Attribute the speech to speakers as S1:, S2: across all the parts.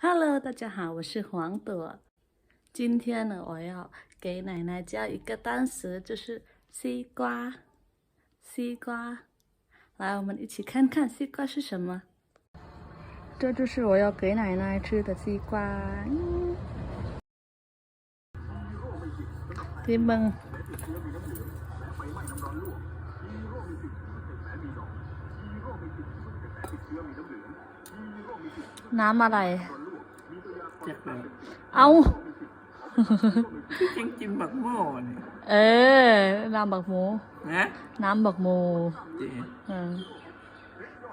S1: Hello，大家好，我是黄朵。今天呢，我要给奶奶教一个单词，就是西瓜。西瓜，来，我们一起看看西瓜是什么。这就是我要给奶奶吃的西瓜。嗯ที่เมืองน้ำอะไร
S2: จากแบบ
S1: เอา
S2: ที่จริงกินบักหม้อนี่
S1: เออ น้ำบักหมู
S2: นะ
S1: น้ำบักหมู
S2: เจ๊
S1: เออ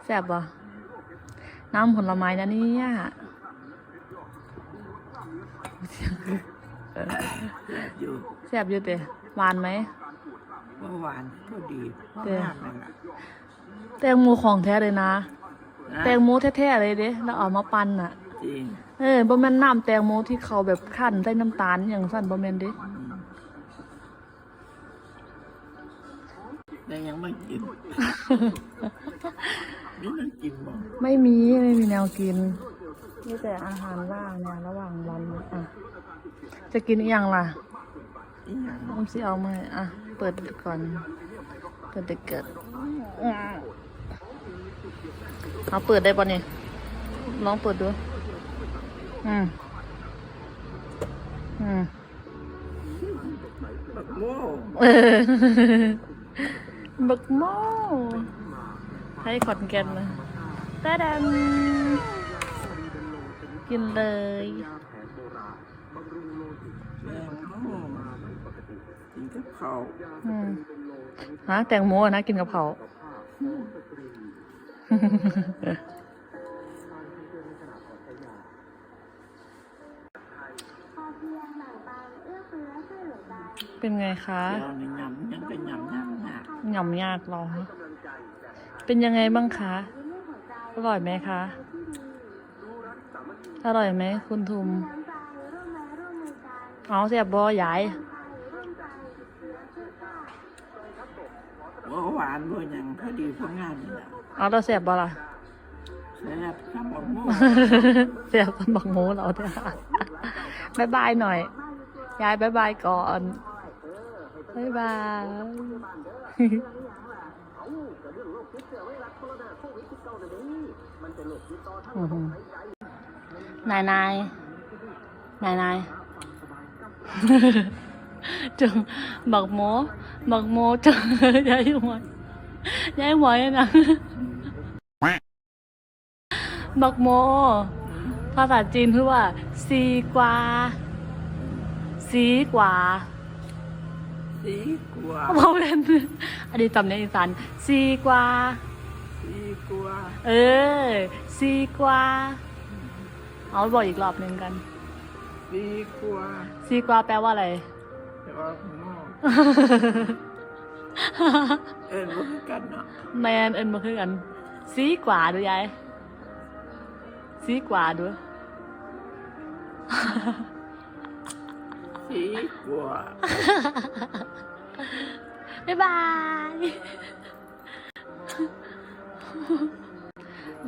S1: แซ่บปะน้ำผลไม้นะเนี่ย
S2: อยู่
S1: แซ่บอยู่เตะหวานไหม
S2: เมื่อวานก็ดีเพราะ
S1: เจ๊
S2: มากเลยล่ะ
S1: แตงโมของแท้เลยนะ
S2: นะ
S1: แตงโมแท้ๆเลยเด้แล้วเอามาปั่นอะ
S2: จริง
S1: เออบ่แม่นน้ำแตงโมที่เขาแบบคั่นใส่น้ำตาลอย่างสั่นบ่แม่นเดิ
S2: แต่ยังไม่กิน นี่มันกินบ่
S1: ไม่มีไม่มีแนวกินมีแต่อาหารว่างเนี่ยระหว่างวันอะ จะกินอีกอย่างล่ะ
S2: อีหยัง
S1: ผมสิเอามาให้อะ เปิดก่อน เปิดเด็กเกิดอะเอาเปิดได้ปะเนี่ยลองเปิดดู อืมอืม
S2: บักหม้อ
S1: เออบักโม่ให้ขอนแก่นนะตาดันกินเลย
S2: แรงหม้อกินกับข้าว
S1: อืมฮะแตงโมอะนะกินกับเขา เป็นไงคะ
S2: เดี๋ยวนี่ยำยังก็ยำยำยาก
S1: หย่อมยากเหรอเป็นยังไงบ้างคะ อร่อยไหมคะ อร่อยไหมคุณทุมเอาเสียบบอยาย
S2: บ่หวานบ่หยังพอดีพองานนี่แหละ
S1: เอาเราเสียบบอล่ะ
S2: แซ่บข้าวบักหม้อ
S1: เสียบคนบักหมูเราเนี่ยบายบายหน่อย ยายบายบายก่อนบายบายอื้อหือนายนายนายนายจังบักโมบักโมจังยายหมวยยายหมวยนะบักโม ภาษาจีนคือว่าซีกวา ซีกว่า
S2: สีกว่า
S1: เพราะเป็นอันนี้ตำเนียงอีสานซีกว่า
S2: สีกว่า
S1: เออซีกว่าเอาบอกอีกรอบหนึ่งกัน
S2: สีกว่า
S1: ซีกว่าแปลว่าอะไร
S2: แต่ว่าหม้อเอ็นบ่คือกันเนาะ
S1: แมนเอินมาคือกันซีกว่าดูยายซีกว่าดู
S2: สีกว่า
S1: บ๊ายบาย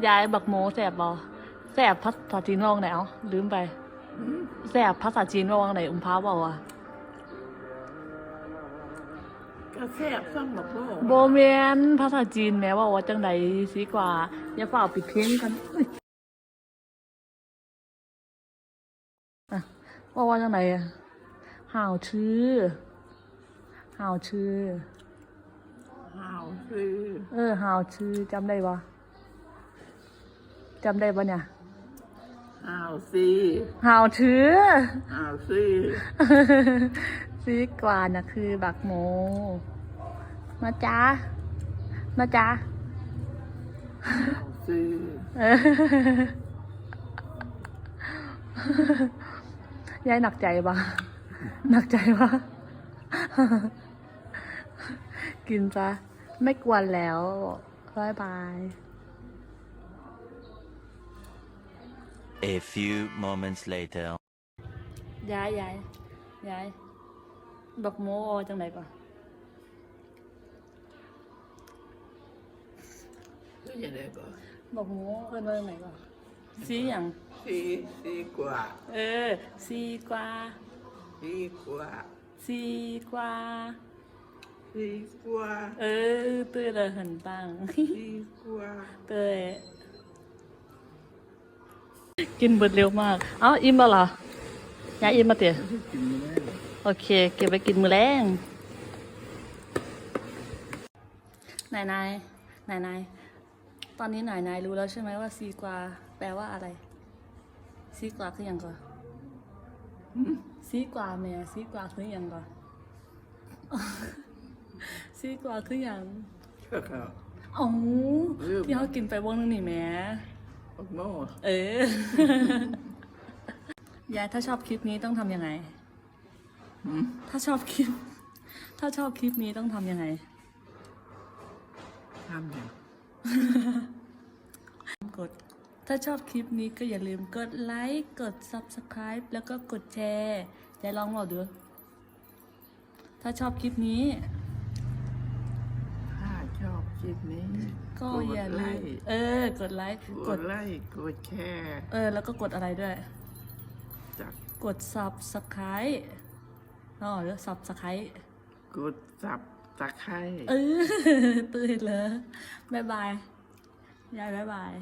S1: ยายบักโมแสบบอแสบภาษาจีนว่าวังไหนเอาลืมไป
S2: อืม
S1: แสบภาษาจีนว่าวังไหนอุ้มพ้าบอกว่า
S2: ก็แซ่บซ้ำบักหม้อ
S1: โบเมนภาษาจีนแม้ว่าว่าจังใดสีกว่า อย่าเปล่าปิดเพลงกันอุ๊ยอะว่าว่าจังใดอะ ห่าวชื่อห่าวชื่อ
S2: หาวซื้อ
S1: เออห่าวชื่อจำได้ปะจำได้ปะเนี่ย
S2: หาวซี
S1: ห่าวชื่อ
S2: หาวซี
S1: ซีกว่านะคือบักโมนะจ๊ะนะจ๊ะ
S2: หาวซี
S1: เออยายหนักใจปะ หนักใจปะกินซะไม่กวนแล้วบายบาย
S3: A few moments later.
S1: ยายยายยายบักโมอจังไหนก่อน
S2: ก็จะได้ก่อน
S1: บักโมเอินว่าจังไหนก่อนสีอย่าง
S2: สซีซีกว่า
S1: เออซีกว่า
S2: สี่ขวบ
S1: ซีกว่า
S2: สี่ขวบ
S1: เออตื้อเล
S2: ยหันปัง สี่วบ
S1: เตื้อกินเบิดเร็วมาก เอ้าอิ่มแล้วเหรอยายอิ่มมาเตี๋ยโอเค เก็บไปกินมือแรงนายนายนายนายตอนนี้นายนายรู้แล้วใช่ไหมว่าซีกว่าแปลว่าอะไร ซีกว่าคืออย่างไร ซีกวาแม่ซีกวาคืออย่างก่อนซีกวาคืออย่าง
S2: ก็เขา
S1: อ๋อ
S2: ลืม
S1: ที่เขากินไปวงนึงนี่แหม่
S2: บักโม่
S1: เออยายถ้าชอบคลิปนี้ต้องทำยังไง
S2: หืม
S1: ถ้าชอบคลิป ถ้าชอบคลิปนี้ต้องทำยังไง
S2: ทำอย่าง
S1: กด ถ้าชอบคลิปนี้ก็อย่าลืมกดไลค์ กด subscribe แล้วก็กดแชร์ยายลองบอกดู ถ้าชอบคลิปนี้
S2: ถ้าชอบคลิปนี้
S1: ก็อย่าลืม
S2: กดไลค์
S1: เออ กดไลค์
S2: ก
S1: ก
S2: ด
S1: ด
S2: ไลค์ กดแชร์
S1: เออ แล้วก็กดอะไรด้วย
S2: จาก
S1: กด subscribe อ๋อหรือ subscribe
S2: กดสับตะไคร้
S1: เออ ตื่นเลยบายบาย ยายบายบาย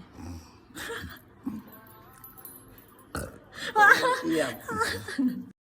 S2: เทียบ